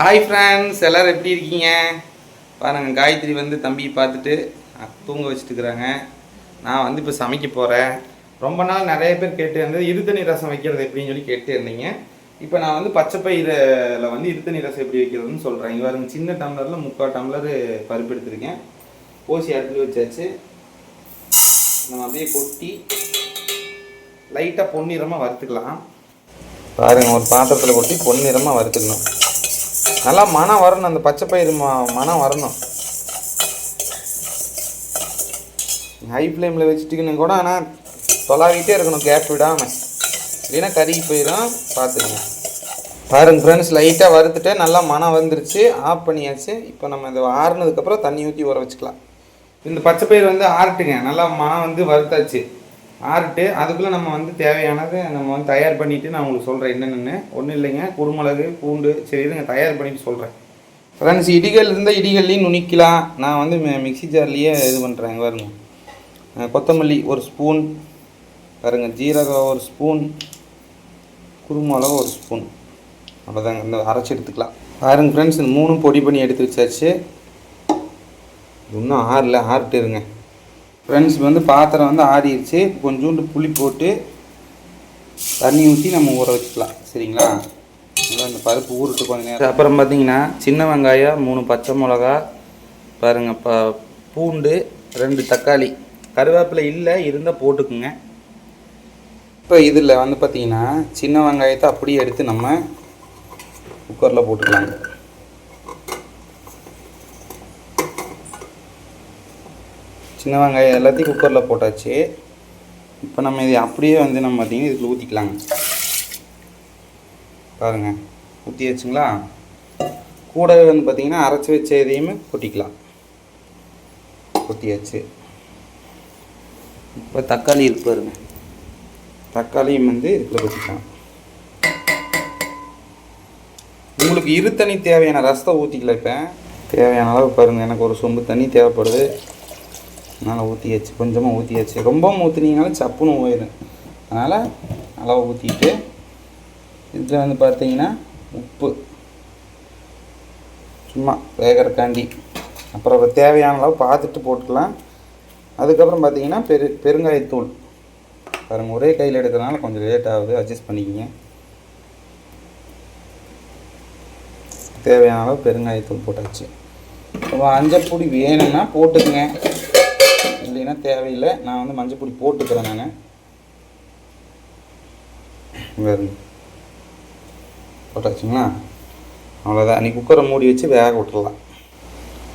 Hi friends எல்லோரும் எப்படி இருக்கீங்க? பாருங்கள் காயத்ரி வந்து தம்பி பார்த்துட்டு தூங்க வச்சுட்டுக்கிறாங்க நான் வந்து இப்போ சமைக்க போகிறேன் ரொம்ப நாள் நிறைய பேர் கேட்டு இருந்தது இருத்தணி ரசம் வைக்கிறது எப்படின்னு சொல்லி கேட்டு இருந்தீங்க. இப்போ நான் வந்து பச்சை பயிரில் வந்து இருத்தணி ரசம் எப்படி வைக்கிறதுன்னு சொல்கிறேன் இங்கே சின்ன டம்ளரில் முக்கால் டம்ளர் பருப்பு எடுத்திருக்கேன். ஓசி அடுப்பில் வச்சாச்சு. நம்ம அப்படியே கொட்டி லைட்டாக பொன்னிறமாக வறுத்துக்கலாம். பாருங்கள் ஒரு பாத்திரத்தில் கொட்டி பொன்னிறமாக வறுத்துக்கணும். நல்லா மனம் வரணும் அந்த பச்சை பயிறு மனம் வரணும். ஹை ஃப்ளேமில் வச்சுட்டிங்கன்னு கூட ஆனால் தொலாவிட்டே இருக்கணும் கேப் விடாமல் இல்லைன்னா கருகி போயிடும் பார்த்துக்கங்க. பாருங்க ஃப்ரெண்ட்ஸ் லைட்டாக வறுத்துட்டு நல்லா மனம் வந்துருச்சு ஆஃப் பண்ணியாச்சு. இப்போ நம்ம இது ஆறுனதுக்கப்புறம் தண்ணி ஊற்றி ஊற வச்சுக்கலாம். இந்த பச்சை பயிர் வந்து ஆறட்டுங்க நல்லா மனம் வந்து வறுத்தாச்சு. ஆர்ட்டு அதுக்குள்ளே நம்ம வந்து தேவையானது நம்ம வந்து தயார் பண்ணிவிட்டு நான் உங்களுக்கு சொல்கிறேன் என்னென்னு ஒன்றும் இல்லைங்க. குருமிளகு பூண்டு சரி இதுங்க தயார் பண்ணிட்டு சொல்கிறேன் ஃப்ரெண்ட்ஸ் இடிகள் இருந்தால் இடிகள்லையும் நுணிக்கலாம். நான் வந்து மிக்சி மிக்ஸி ஜார்லேயே இது பண்ணுறேன் பாருங்க. கொத்தமல்லி ஒரு ஸ்பூன். பாருங்க ஜீரகம் ஒரு ஸ்பூன். குருமிளகு ஒரு ஸ்பூன். அவ்வளோதாங்க இந்த அரைச்சி எடுத்துக்கலாம். பாருங்க ஃப்ரெண்ட்ஸ் இந்த மூணும் பொடி பண்ணி எடுத்து வச்சாச்சு. இன்னும் ஆறில் ஆறிட்டு இருங்க ஃப்ரெண்ட்ஸ் வந்து பாத்திரம் வந்து ஆறிடுச்சு கொஞ்சோண்டு புளி போட்டு தண்ணி ஊற்றி நம்ம ஊற வச்சுக்கலாம். சரிங்களா? நல்லா இந்த பருப்பு ஊறுட்டு கொஞ்ச நேரம். அப்புறம் பார்த்தீங்கன்னா சின்ன வெங்காயம் மூணு பச்சை மிளகா பாருங்க இப்போ பூண்டு ரெண்டு தக்காளி. கருவேப்பிலை இல்லை இருந்தால் போட்டுக்குங்க. இப்போ இதில் வந்து பார்த்தீங்கன்னா சின்ன வெங்காயத்தை அப்படியே எடுத்து நம்ம குக்கரில் போட்டுக்கலாங்க. சின்ன வெங்காயம் எல்லாத்தையும் குக்கரில் போட்டாச்சு. இப்போ நம்ம இதை அப்படியே வந்து நம்ம பார்த்திங்கன்னா இதில் ஊற்றிக்கலாங்க பாருங்கள் ஊற்றியாச்சுங்களா கூடவே வந்து பார்த்திங்கன்னா அரைச்சி வச்ச இதையுமே கொட்டிக்கலாம். கொட்டியாச்சு. இப்போ தக்காளி இருக்கு பாருங்க. தக்காளியும் வந்து இதில் கொட்டிக்கலாம். உங்களுக்கு இரு தண்ணி தேவையான ரசத்தை ஊற்றிக்கல இப்போ. தேவையான அளவு பாருங்கள் எனக்கு ஒரு சொம்பு தண்ணி தேவைப்படுது. அதனால் ஊற்றியாச்சு கொஞ்சமாக ஊற்றியாச்சு ரொம்ப ஊற்றுனீங்கனாலும் சப்புன்னு போயிடும். அதனால் அளவு ஊற்றிட்டு இதில் வந்து பார்த்தீங்கன்னா உப்பு. சும்மா வேகறக்காண்டி. அப்புறம் தேவையான அளவு பார்த்துட்டு போட்டுக்கலாம். அதுக்கப்புறம் பார்த்தீங்கன்னா பெரு பெருங்காயத்தூள். பாருங்கள் ஒரே கையில் எடுக்கிறதுனால கொஞ்சம் லேட் ஆகுது. அட்ஜஸ்ட் பண்ணிக்கிங்க. தேவையான அளவு பெருங்காயத்தூள் போட்டாச்சு. இப்போ மஞ்சப்பொடி வேணும்னா போட்டுக்கங்க. இல்லைன்னா தேவையில்லை. நான் வந்து மஞ்சள் பொடி போட்டுக்கிறேன் நான். வேறு போட்டாச்சுங்களா? அவ்வளோதான் நீ குக்கரை மூடி வச்சு வேக விட்டுறலாம்.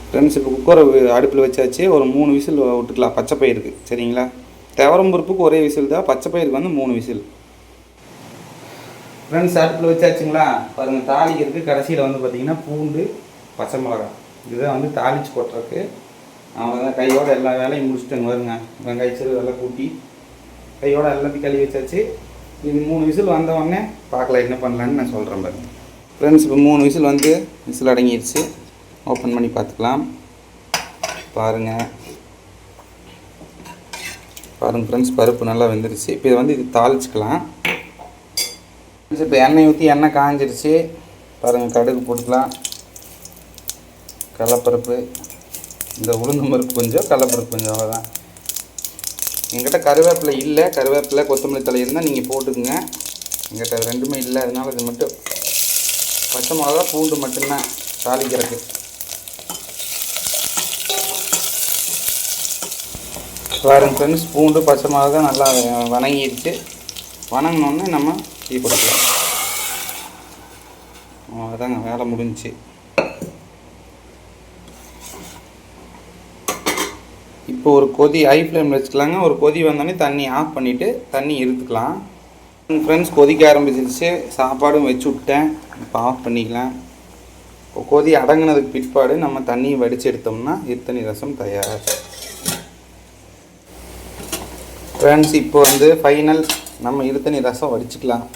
ஃப்ரெண்ட்ஸ் இப்போ குக்கரை அடுப்பில் வச்சாச்சு. ஒரு மூணு விசில் விட்டுக்கலாம். பச்சை பயிருக்கு சரிங்களா? துவரம் பருப்புக்கு ஒரே விசில் தான். பச்சை பயிருக்கு வந்து மூணு விசில். ஃப்ரெண்ட்ஸ் அடுப்பில் வச்சாச்சுங்களா? பாருங்கள் தாளிக்கிறதுக்கு கடைசியில் வந்து பார்த்திங்கன்னா பூண்டு பச்சை மிளகாய். இதுதான் வந்து தாளிச்சு கொட்டுறதுக்கு அவ்வளோதான் கையோட எல்லா வேலையும் முடிச்சுட்டேங்க வருங்க. வெங்காய சிறு எல்லாம் கூட்டி கையோட எல்லாத்தையும் கழுவி வச்சாச்சு. இது மூணு விசில் வந்த உடனே பார்க்கலாம் என்ன பண்ணலான்னு நான் சொல்கிறேன் பாருங்க ஃப்ரெண்ட்ஸ் இப்போ மூணு விசில் வந்து விசில் அடங்கிடுச்சு ஓப்பன் பண்ணி பார்த்துக்கலாம். பாருங்கள் பாருங்கள் ஃப்ரெண்ட்ஸ் பருப்பு நல்லா வெந்துருச்சு. இப்போ இதை வந்து இது தாளிச்சுக்கலாம். இப்போ எண்ணெய் ஊற்றி எண்ணெய் காஞ்சிருச்சு. பாருங்கள் கடுகு போட்டுக்கலாம். கடலப்பருப்பு. இந்த உளுந்து பருப்பு கொஞ்சம் கடலப்பருப்பு கொஞ்சம் அவ்வளோதான் எங்கிட்ட கருவேப்பிலை இல்லை. கருவேப்பிலை கொத்தமல்லி தழை இருந்தால் நீங்கள் போட்டுக்குங்க. எங்கிட்ட ரெண்டுமே இல்லை. அதனால இது மட்டும் பச்சை மிளகா பூண்டு மட்டும்தான் தாளிக்கிறதுக்கு. பாருங்க ஃப்ரெண்ட்ஸ் பூண்டு பச்சை மிளகா நல்லா வணங்கிடுச்சு. வணங்கினோடனே நம்ம டீ கொடுக்கலாம். அதாங்க வேலை முடிஞ்சிச்சு. இப்போ ஒரு கொதி ஹை ஃப்ளேமில் வச்சுக்கலாங்க. ஒரு கொதி வந்தோடனே தண்ணி ஆஃப் பண்ணிவிட்டு தண்ணி இருத்துக்கலாம் ஃப்ரெண்ட்ஸ் கொதிக்க ஆரம்பிச்சிருச்சு. சாப்பாடும் வச்சு விட்டேன். இப்போ ஆஃப் பண்ணிக்கலாம். இப்போ கொதி அடங்கினதுக்கு பிற்பாடு நம்ம தண்ணியை வடித்து எடுத்தோம்னா இத்தனி ரசம் தயார்? ஃப்ரெண்ட்ஸ் இப்போ வந்து ஃபைனல் நம்ம இருத்தனி ரசம் வடிச்சுக்கலாம்.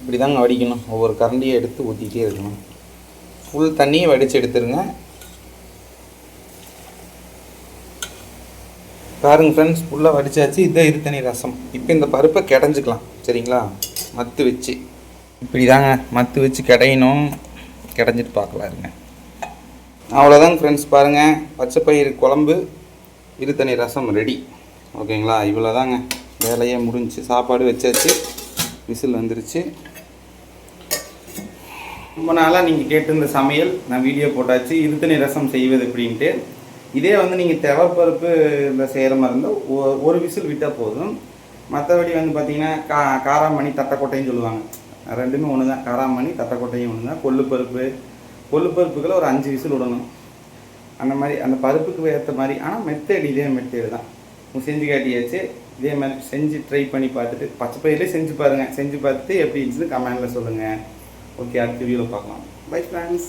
இப்படி தாங்க வடிக்கணும். ஒவ்வொரு கரண்டியை எடுத்து ஊற்றிக்கிட்டே இருக்கணும். ஃபுல் தண்ணியை வடித்து எடுத்துருங்க. பாருங்க ஃப்ரெண்ட்ஸ் ஃபுல்லாக வடிச்சாச்சு. இதான் இருத்தனி ரசம். இப்போ இந்த பருப்பை கிடஞ்சிக்கலாம். சரிங்களா? மத்து வச்சு. இப்படி தாங்க மத்து வச்சு கிடையணும். கிடஞ்சிட்டு பார்க்கலாம் இருங்க. அவ்வளோதாங்க ஃப்ரெண்ட்ஸ் பாருங்கள் பச்சைப்பயிறு குழம்பு இருத்தனி ரசம் ரெடி ஓகேங்களா? இவ்வளோதாங்க வேலையே முடிஞ்சு சாப்பாடு வச்சாச்சு. விசில் வந்துருச்சு. ரொம்ப நாளாக நீங்கள் கேட்டிருந்த சமையல் நான் வீடியோ போட்டாச்சு. இருத்தனி ரசம் செய்வது எப்படின்ட்டு இதே வந்து நீங்கள் தெவப்பருப்பு இந்த செய்கிற மாதிரி இருந்தால் ஒரு விசில் விட்டால் போதும். மற்றபடி வந்து பார்த்தீங்கன்னா கா காராமணி தட்டைக்கொட்டைன்னு சொல்லுவாங்க. ரெண்டுமே ஒன்று தான் காராமணி தட்டைக்கொட்டையும் ஒன்று தான் கொள்ளுப்பருப்பு. கொள்ளுப்பருப்புகளை ஒரு அஞ்சு விசில் விடணும். அந்த மாதிரி அந்த பருப்புக்கு ஏற்ற மாதிரி. ஆனால் மெத்தேடு இதே மெத்தேடு தான் செஞ்சு காட்டியாச்சு. இதே மாதிரி செஞ்சு ட்ரை பண்ணி பார்த்துட்டு பச்சை பயிலே செஞ்சு பாருங்கள் செஞ்சு பார்த்துட்டு எப்படி இருந்துச்சுன்னு கமெண்டில் சொல்லுங்கள் ஓகே அடுத்த வீடியோவில் பார்க்கலாம். Bye friends